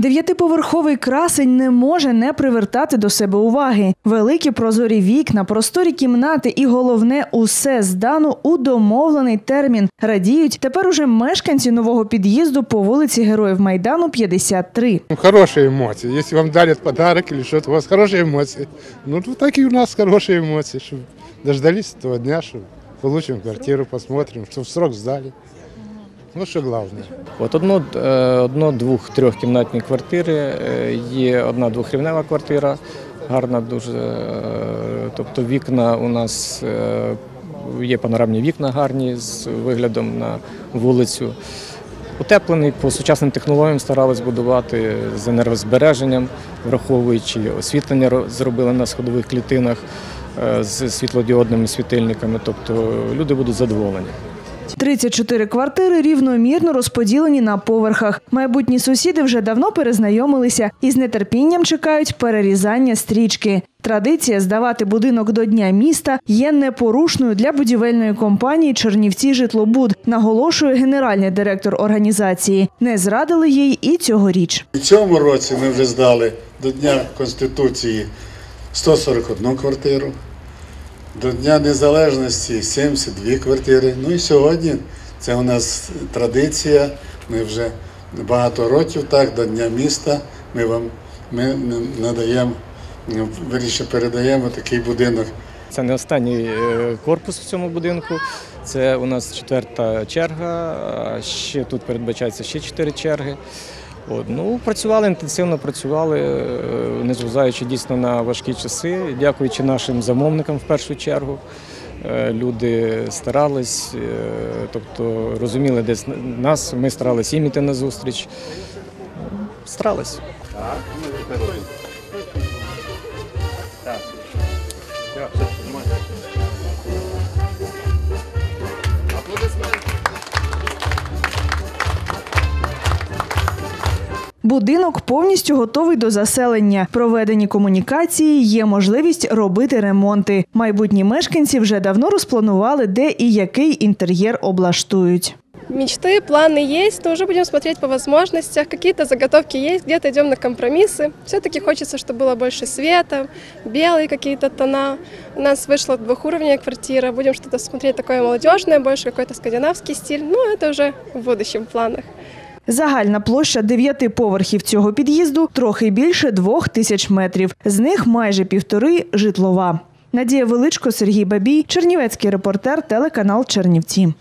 Дев'ятиповерховий красень не може не привертати до себе уваги. Великі прозорі вікна, просторі кімнати і головне усе здано у домовлений термін. Радіють тепер уже мешканці нового під'їзду по вулиці Героїв Майдану 53. Ну, Хорошие эмоции. Если вам дарят подарок или что-то, у вас хорошие эмоции. Ну, вот так и у нас хорошие эмоции. Что дождались этого дня, что получим квартиру, посмотрим, что в срок сдали. Ну, что главное. От одно, е, одно двох трьохкімнатні квартири, е, є одна двохрівнева квартира, гарна дуже. е, Тобто вікна у нас є панорамні вікна гарні з виглядом на вулицю. Утеплений по сучасним технологіям старались будувати з енергозбереженням, враховуючи освітлення зробили на сходових клітинах з світлодіодними світильниками. Тобто люди будуть задоволені. 34 квартири рівномірно розподілені на поверхах. Майбутні сусіди вже давно перезнайомилися і з нетерпінням чекають перерізання стрічки. Традиція здавати будинок до Дня міста є непорушною для будівельної компанії Чернівці Житлобуд, наголошує генеральний директор організації. Не зрадили їй і цьогоріч. У цьому році ми вже здали до Дня Конституції 141 квартиру, до Дня Незалежності 72 квартири. Ну і сьогодні це у нас традиція. Ми вже багато років так, до Дня міста ми вам ми надаємо, виріше передаємо такий будинок. Це не останній е, корпус в цьому будинку. Це у нас четверта черга. Ще тут передбачається ще чотири черги. От, ну, працювали інтенсивно, працювали, е, незважаючи дійсно на важкі часи. Дякуючи нашим замовникам в першу чергу. Е, Люди старались, е, тобто розуміли десь нас, ми старалися їм іти на зустріч. Старались. Будинок повністю готовий до заселення. Проведені комунікації, є можливість робити ремонти. Майбутні мешканці вже давно розпланували, де і який інтер'єр облаштують. Мечты, планы есть, но уже будем смотреть по возможностях. Какие-то заготовки есть, где-то идем на компромиссы. Все-таки хочется, чтобы было больше света, белые какие-то тона. У нас вышла двухуровневая квартира, будем что-то смотреть такое молодежное, больше какой-то скандинавский стиль. Ну, это уже в будущем планах. Загальна площа дев'яти поверхів цього під'їзду трохи більше двох тисяч метрів. З них майже півтори житлова. Надія Величко, Сергій Бабій, Чернівецький репортер, телеканал Чернівці.